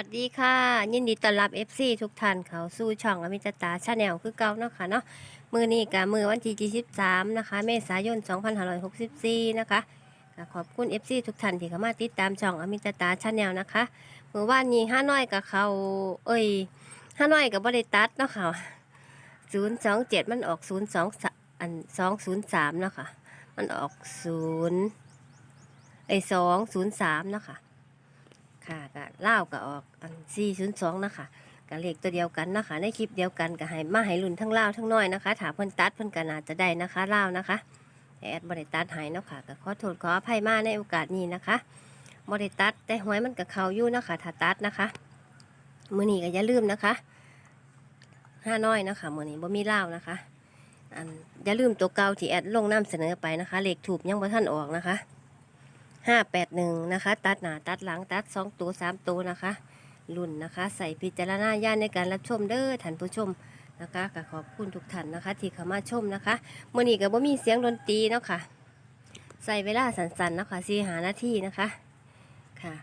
สวัสดีค่ะ ยินดีต้อนรับ FC ทุกท่านเขาสู่ช่องอมิตตาชาแนลคือเก่าเนาะค่ะเนาะมือนี้กับมือวันที่23นะคะ เมษายน 2564 นะคะก็ขอบคุณ FC ทุกท่านที่เข้ามาติดตามช่องอมิตตาชาแนลนะคะมือว่านนี้ห้าน้อยกับเขาเอ้ยห้าน้อยกับบริตัดเนาะค่ะ027 มันออก 02อัน203เนาะค่ะ มันออก0ไอ้203เนาะค่ะ ค่ะก็เล่าวก็ออกอัน402นย์สองนะคะก็เลขตัวเดียวกันนะคะ ในคลิปเดียวกันก็ให้มาให้รุ่นทั้งเล่าทั้งน้อยนะคะถามเพิ่นตัดเพิ่นก็น่าจะได้นะคะเล่านะคะแอดบริตัดหายเนาะค่ะก็ขอโทษขออภัยมาในโอกาสนี้นะคะบริตัดแต่หวยมันกับเขาอยู่นะคะถ้าตัดนะคะมือนี้ก็อย่าลืมนะคะห้าน้อยนะคะมือนี้บ่มีเล่านะคะอันอย่าลืมตัวเก่าที่แอดลงน้ำเสนอไปนะคะเลขถูกยังบ่ท่านออกนะคะ ห้าแปดหนึ่งนะคะ ตัดหนาตัดหลังตัดสองตัวสามตัวนะคะรุ่นนะคะ ใส่พิจารณาญาณในการรับชมเด้อท่านผู้ชมนะคะก็ขอบคุณทุกท่านนะคะ ที่เข้ามาชมนะคะมื่อนี้ก็บ่มีเสียงดนตรีเนาะค่ะ ใส่เวลาสั้นๆนะค่ะสี่หานาทีนะคะค่ะ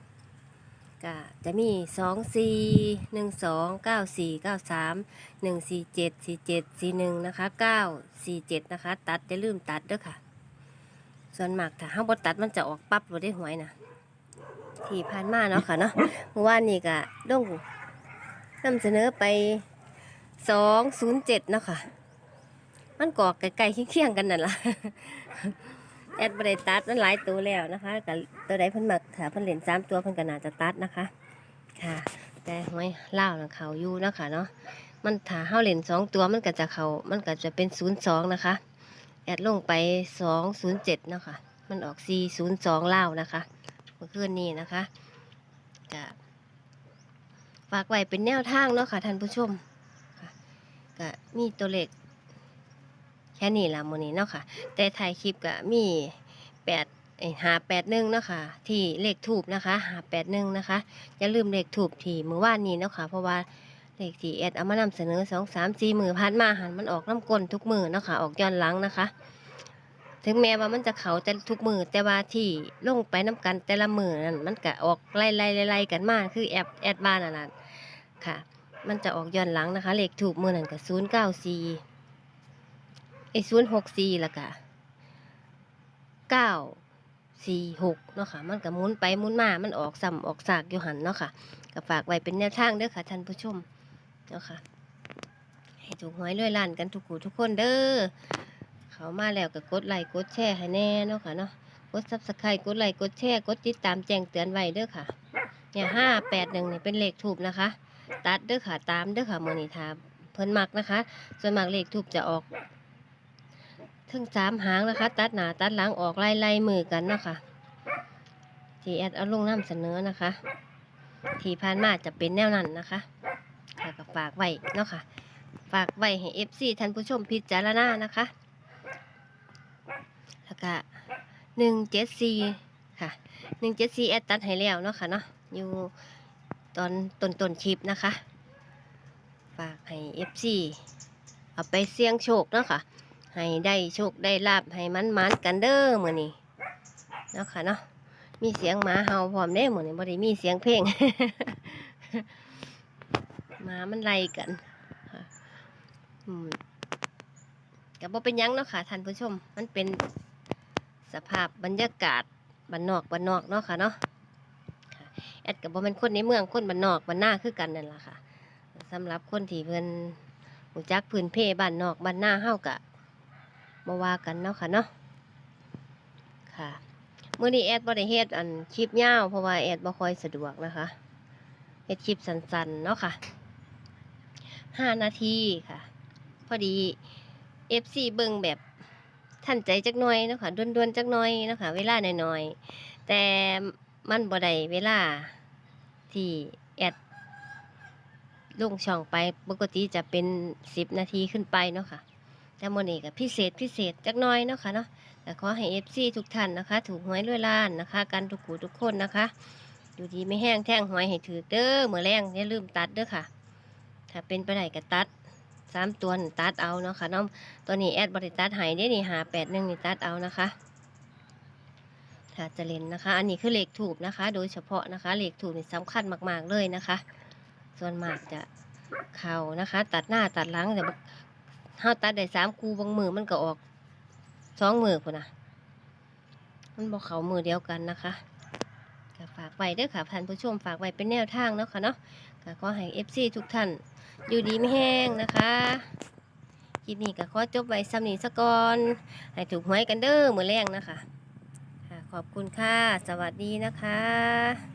ก็จะมีสองสี่หนึ่งสองเก้าสี่เก้าสามหนึ่งสี่เจ็ดสี่เจ็ดสี่หนึ่งนะคะเก้าสี่เจ็ดนะคะ ตัดอย่าลืมตัดเด้อค่ะ ส่วนมากถ้าห้าบตัดมันจะออกปั๊บเราได้หวยนะที่ผ่านมาเนาะค่ะเนาะเมื่อวานนี้ก็ต้องนำเสนอไปสองศูนย์เจ็ดเนาะค่ะ มันกอกไกลๆเคียงๆกันนั่นล่ะแอดบริตัดมันหลายตัวแล้วนะคะกับตัวใดเพิ่นมักถ้าเพิ่นเล่นสามตัวเพิ่นก็น่าจะตัดนะคะ ค่ะ แต่หวยเล่าวนะเขาอยู่เนาะค่ะเนาะมันถ้าเฮาเล่นสองตัวมันก็จะเขามันก็จะเป็นศูนย์สองนะคะ แอดลงไป207เนาะคะมันออก402เล่านะคะ เมื่อคืนนี้นะคะจะฝากไว้เป็นแนวทางเนาะค่ะท่านผู้ชมค่ะก็มีตัวเลขแค่นี้ละโมนี้เนาะค่ะ แต่ถ่ายคลิปก็มีแปดหาแปดหนึ่งเนาะค่ะ ที่เลขถูกนะคะหาแปดหนึ่งนะคะอย่าลืมเลขถูกที่มือว่านนี้เนาะค่ะ เพราะว่า เลขที่แอดเอามานำเสนอสองสามสี่มือพันมาหันมันออกน้ำกลนทุกมือเนาะค่ะออกย้อนหลังนะคะ ถึงแม้ว่ามันจะเขาแต่ทุกมือแต่ว่าที่ลงไปน้ำกันแต่ละมือนั่นมันก็ออกไล่ไล่ไล่กันมาคือแอบแอดบ้านนั่นนะค่ะ มันจะออกย้อนหลังนะคะเลขถูกมือนั่นก็ศูนย์เก้าสี่ไอศูนย์หกสี่ละกะเก้าสี่หกเนาะค่ะมันก็หมุนไปหมุนมา มันออกซ้ำออกสากอยู่หันเนาะค่ะก็ฝากไว้เป็นแนวทางเด้อค่ะท่านผู้ชม เนาะค่ะ ให้ถูกหวยรวยล้านกันทุกคู่ทุกคนเด้อเขามาแล้วก็กดไลค์กดแชร์ให้แน่เนาะค่ะเนาะกดซับสไครต์กดไลค์กดแชร์กดติดตามแจ้งเตือนไว้เด้อค่ะ เนี่ยห้าแปดหนึ่งเนี่ยเป็นเลขถูกนะคะ ตัดเด้อค่ะตามเด้อค่ะมือนีทาเพิ่นมักนะคะ ส่วนมากเลขถูกจะออกถึงสามหางนะคะ ตัดหนาตัดหลังออกไล่ไล่มือกันเนาะค่ะที่แอดเอาลงน้ำเสนอนะคะ ที่ผ่านมาจะเป็นแนวนั้นนะคะ ค่ะก็ฝากไว้เนาะค่ะ ฝากไว้ให้เอฟซีท่านผู้ชมพิจารณานะคะ แล้วก็หนึ่งเจ็ดสี่ค่ะหนึ่งเจ็ดสี่แอดตัดให้แล้วเนาะค่ะเนาะอยู่ตอนต้นต้นๆคลิปนะคะ ฝากให้เอฟซีเอาไปเสี่ยงโชคเนาะค่ะ ให้ได้โชคได้ลาบให้มันมันกันเด้อมือนี้เนาะค่ะเนาะมีเสียงหมาเห่าพร้อมเด้มือนี้บ่ได้มีเสียงเพลง หมามันไล่กันค่ะอืมก็บ่เป็นยังเนาะค่ะท่านผู้ชม มันเป็นสภาพบรรยากาศบ้านนอกบ้านนอกเนาะค่ะเนาะแอดกับบ่เป็นคนในเมืองคนบ้านนอกบ้านหน้าคือกันนั่นแหละค่ะสำหรับคนที่เพิ่นรู้จักพื้นเพบ้านนอกบ้านหน้าเฮากะบ่ว่ากันเนาะค่ะเนาะค่ะเมื้อนี้แอดบ่ได้เฮ็ดอันคลิปยาวเพราะว่าแอดบ่ค่อยสะดวกนะคะเฮ็ดคลิปสั้นๆเนาะค่ะ ห้านาทีค่ะ พอดีเอฟซีเบิ่งแบบทันใจจักน่อยเนาะคะด่วนๆจักน่อยเนาะคะเวลาหน่อยๆแต่มันบ่ได้เวลาที่แอดลงช่องไปปกติจะเป็นสิบนาทีขึ้นไปเนาะค่ะแต่โมนี้ก็พิเศษพิเศษจักน่อยเนาะค่ะเนาะแต่ขอให้เอฟซีทุกท่านนะคะ ถูกหวยรวยล้านนะคะ กันทุกขูทุกคนนะคะ อยู่ดีไม่แห้งแท่งหวยให้ถือเด้อเมื่อแรงอย่าลืมตัดเด้อค่ะ ถ้าเป็นไปได้ก็ตัดสามตัวนี่ตัดเอาเนาะค่ะเน้องตัวนี้แอดบริตัดหายได้นี่หาแปดหนึ่งนี่ตัดเอานะคะถ้าจะเล่นนะคะ อันนี้คือเลขถูกนะคะ โดยเฉพาะนะคะ เลขถูกนี่สำคัญมาก ๆเลยนะคะ ส่วนมากจะเข่านะคะ ตัดหน้าตัดหลังแต่เฮาตัดได้สามคูบางมือมันก็ออกสองมือพุ่นนะมันบอกเขามือเดียวกันนะคะฝากไว้ด้อค่ะท่านผู้ชมฝากไว้เป็นแนวทางเนาะค่ะเนาะก็ขอให้เอฟซีทุกท่าน อยู่ดีไม่แห้งนะคะคลิปนี้ก็ขอจบไว้ซ้ำนี้ซะก่อนให้ถูกหวยกันเด้อมือแรงนะคะ ขอบคุณค่ะ สวัสดีนะคะ